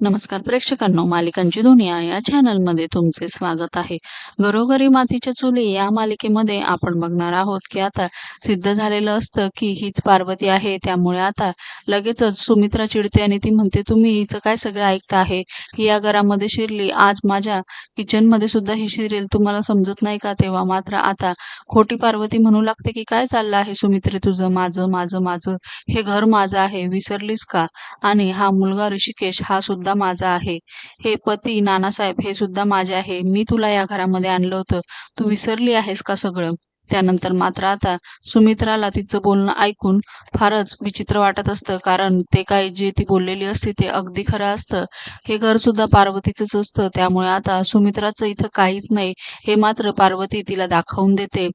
नमस्कार प्रेक्षकांनो मालिकांची दुनिया या चॅनलमध्ये तुमचे स्वागत आहे. घरोघरी मातीच्या चुली या मालिकेमध्ये आपण बघणार आहोत की आता सिद्ध झालेलं असतं की हीच पार्वती आहे त्यामुळे आता लगेचच सुमित्रा चिडते आणि ती म्हणते तुम्ही हिचं काय सगळं ऐकता आहे? ही या घरामध्ये शिरली आज माझ्या किचनमध्ये सुद्धा ही शिरेल तुम्हाला समजत नाही का? तेव्हा मात्र आता खोटी पार्वती म्हणू लागते की काय चाललं आहे सुमित्रे तुझं? माझं माझं माझं हे घर माझं आहे विसरलीस का? आणि हा मुलगा ऋषिकेश हा सुद्धा माझा आहे. हे पती नानासाहेब हे सुद्धा माझे आहे. मी तुला या घरामध्ये आणलं होतं. तू विसरली आहेस का सगळं? त्यानंतर मात्र आता सुमित्राला तिचं बोलणं ऐकून फारच विचित्र वाटत असतं. कारण ते काय जे ती बोललेली असते ते अगदी खरं असतं. हे घर सुद्धा पार्वतीचंच असतं. त्यामुळे आता सुमित्राचं इथं काहीच नाही. हे मात्र पार्वती तिला दाखवून देते.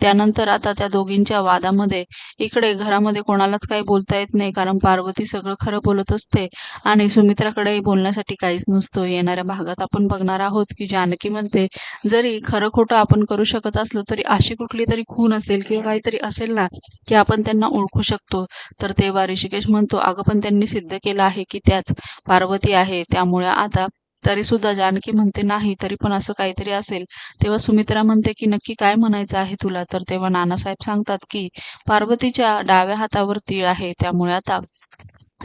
त्यानंतर आता त्या दोघींच्या वादामध्ये इकडे घरामध्ये कोणालाच काही बोलता येत नाही कारण पार्वती सगळं खरं बोलत असते आणि सुमित्राकडेही बोलण्यासाठी काहीच नसतं. येणाऱ्या भागात आपण बघणार आहोत की जानकी म्हणते जरी खरं खोटं आपण करू शकत असलो तरी अशी कुठली तरी खून असेल किंवा काहीतरी असेल ना की आपण त्यांना ओळखू शकतो. तर तेव्हा ऋषिकेश म्हणतो अगं पण त्यांनी सिद्ध केलं आहे की त्याच पार्वती आहे त्यामुळे आता तरी सुद्धा जानकी म्हणते नाही तरी पण असं काहीतरी असेल. तेव्हा सुमित्रा म्हणते की नक्की काय म्हणायचं आहे तुला? तर तेव्हा नानासाहेब सांगतात की पार्वतीच्या डाव्या हातावर तीळ आहे त्यामुळे आता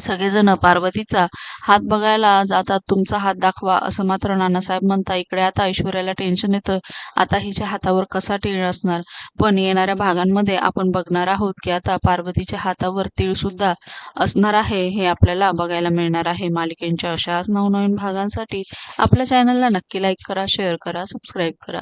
सगळेजण पार्वतीचा हात बघायला जातात तुमचा हात दाखवा असं मात्र नानासाहेब म्हणता इकडे आता ऐश्वर्याला टेन्शन येतं. आता हिच्या हातावर कसा टिळ असणार? पण येणाऱ्या भागांमध्ये आपण बघणार आहोत की आता पार्वतीच्या हातावर तीळ सुद्धा असणार आहे हे आपल्याला बघायला मिळणार आहे. मालिकेंच्या अशाच नवनवीन भागांसाठी आपल्या चॅनलला नक्की लाईक करा शेअर करा सबस्क्राईब करा.